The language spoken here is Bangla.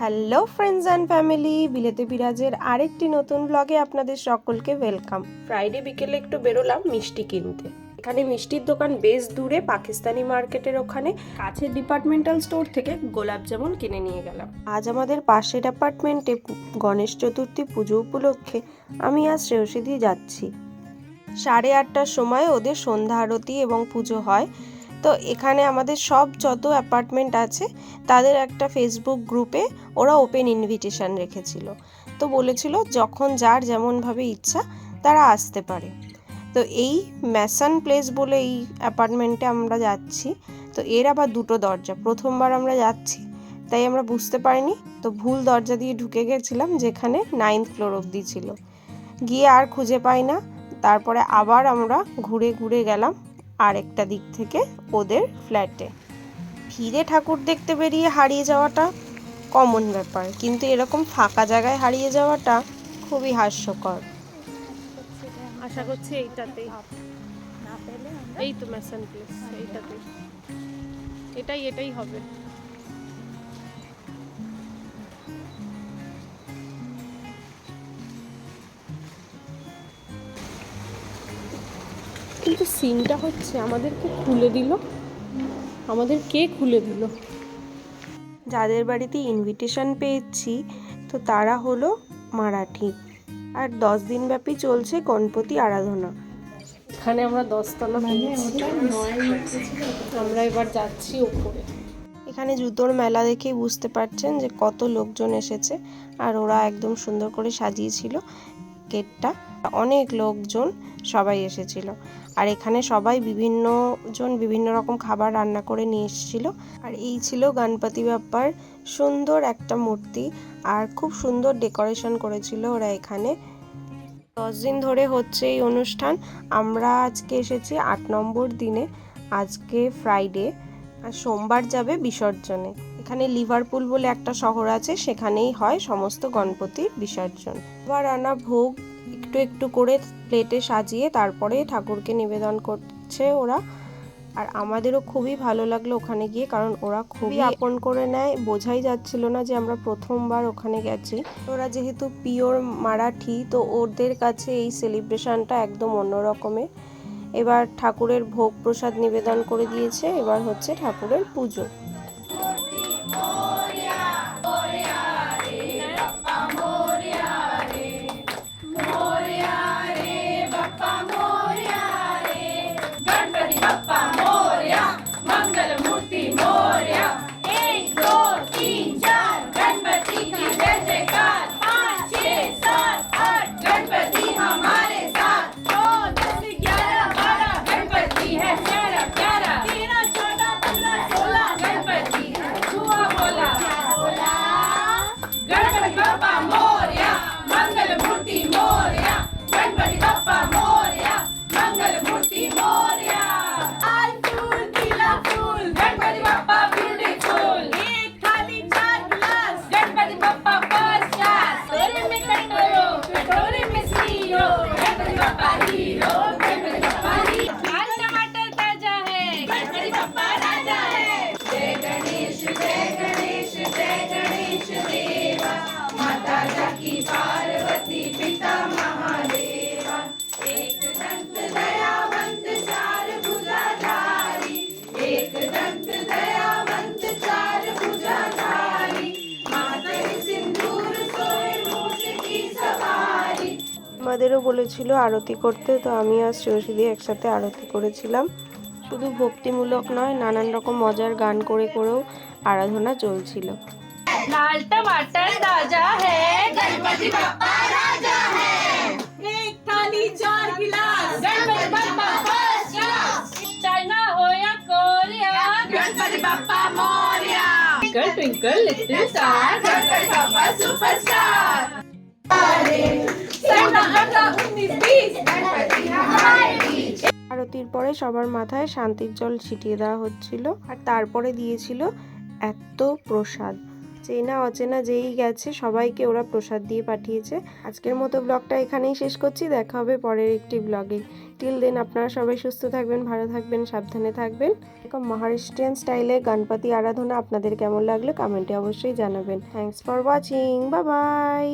হ্যালো ফ্রেন্ডস অ্যান্ড ফ্যামিলি বিলেতে বিরাজের আরেকটি নতুন ব্লগে আপনাদের সকলকে ওয়েলকাম ফ্রাইডে বিকেলে একটু বেরোলাম মিষ্টি কিনতে। এখানে মিষ্টির দোকান বেশ দূরে পাকিস্তানি মার্কেটের ওখানে। কাছের ডিপার্টমেন্টাল স্টোর থেকে গোলাপ জামুন কিনে নিয়ে গেলাম। আজ আমাদের পাশের অ্যাপার্টমেন্টে গণেশ চতুর্থী পুজো উপলক্ষে আমি আজ শ্রেয়সী দিয়ে যাচ্ছি। সাড়ে আটটার সময় ওদের সন্ধ্যা আরতি এবং পুজো হয়। তো এখানে আমাদের সব যত অ্যাপার্টমেন্ট আছে, তাদের একটা ফেসবুক গ্রুপে ওরা ওপেন ইনভিটেশন রেখেছিল। তো বলেছিল যখন যার যেমনভাবে ইচ্ছা তারা আসতে পারে। তো এই ম্যাসান প্লেস বলে এই অ্যাপার্টমেন্টে আমরা যাচ্ছি। তো এর আবার দুটো দরজা। প্রথমবার আমরা যাচ্ছি, তাই আমরা বুঝতে পারিনি। তো ভুল দরজা দিয়ে ঢুকে গেছিলাম, যেখানে নাইন্থ ফ্লোর অবধি ছিল। গিয়ে আর খুঁজে পাই না। তারপরে আবার আমরা ঘুরে ঘুরে গেলাম আরেকটা দিক থেকে ওদের ফ্ল্যাটে। ভিড়ে ঠাকুর দেখতে বেরিয়ে হারিয়ে যাওয়াটা কমন ব্যাপার কিন্তু এরকম ফাঁকা জায়গায় হারিয়ে যাওয়াটা খুবই হাস্যকর। আশা করছি এইটাতেই। এই তো ম্যাসান প্লেস এইটাতে এটাই এটাই হবে। কিন্তু সিনটা হচ্ছে আমাদেরকে খুলে দিল। আমাদের কে খুলে দিল? যাদের বাড়িতে ইনভিটেশন পেয়েছি তো তারা হলো মারাঠি। আর দশ দিন ব্যাপী চলছে গণপতি আরাধনা। এখানে আমরা দশতলা আমরা এবার যাচ্ছি উপরে। এখানে জুতোর মেলা দেখেই বুঝতে পারছেন যে কত লোকজন এসেছে আর ওরা একদম সুন্দর করে সাজিয়েছিল গেটটা। অনেক লোকজন সবাই এসেছিল। আর এখানে সবাই বিভিন্ন জন বিভিন্ন রকম খাবার রান্না করে নিয়ে এসেছিল। আর এই ছিল গণপতি বাপ্পার সুন্দর একটা মূর্তি। আর খুব সুন্দর ডেকোরেশন করেছিল ওরা এখানে। দশ দিন ধরে হচ্ছে এই অনুষ্ঠান। আমরা আজকে এসেছি আট নম্বর দিনে। আজকে ফ্রাইডে আর সোমবার যাবে বিসর্জনে। এখানে লিভারপুল বলে একটা শহর আছে, সেখানেই হয় সমস্ত গণপতির বিসর্জন। এবার আনা ভোগ একটু একটু করে প্লেটে সাজিয়ে তারপরে ঠাকুরকে নিবেদন করছে ওরা। আর আমাদেরও খুবই ভালো লাগল ওখানে গিয়ে কারণ ওরা খুবই আপন করে নেয়। বোঝাই যাচ্ছিল না যে আমরা প্রথমবার ওখানে গেছি। ওরা যেহেতু পিওর মারাঠি তো ওদের কাছে এই সেলিব্রেশনটা একদম অন্য রকমের এবার ঠাকুরের ভোগ প্রসাদ নিবেদন করে দিয়েছে এবার হচ্ছে ঠাকুরের পুজো। আমাদেরও বলেছিল আরতি করতে তো আমি আর শ্রেয়সী দিয়ে একসাথে আরতি করেছিলাম শুধু ভক্তিমূলক নয় নানান রকম মজার গান করে করেও আরাধনা চলছিল लाल टमाटर ताजा है गणपति बाप्पा राजा है एक थाली चार गिलास Ganpati Bappa first class China हो या Korea Ganpati Bappa Morya twinkle twinkle little star Ganpati আরতির পরে সবার মাথায় শান্তির জল ছিটিয়ে দেওয়া হচ্ছিল আর তারপরে দিয়েছিল এত প্রসাদ। চেনা অচেনা যেই গেছে, সবাইকে ওরা প্রসাদ দিয়ে পাঠিয়েছে। আজকের মতো ব্লগটা এখানেই শেষ করছি। দেখা হবে পরের একটি ব্লগে। টিল দেন আপনারা সবাই সুস্থ থাকবেন, ভালো থাকবেন, সাবধানে থাকবেন। এরকম মহারাষ্ট্রিয়ান স্টাইলে গণপতি আরাধনা আপনাদের কেমন লাগল, কমেন্টে অবশ্যই জানাবেন। থ্যাঙ্কস ফর ওয়াচিং বা বাই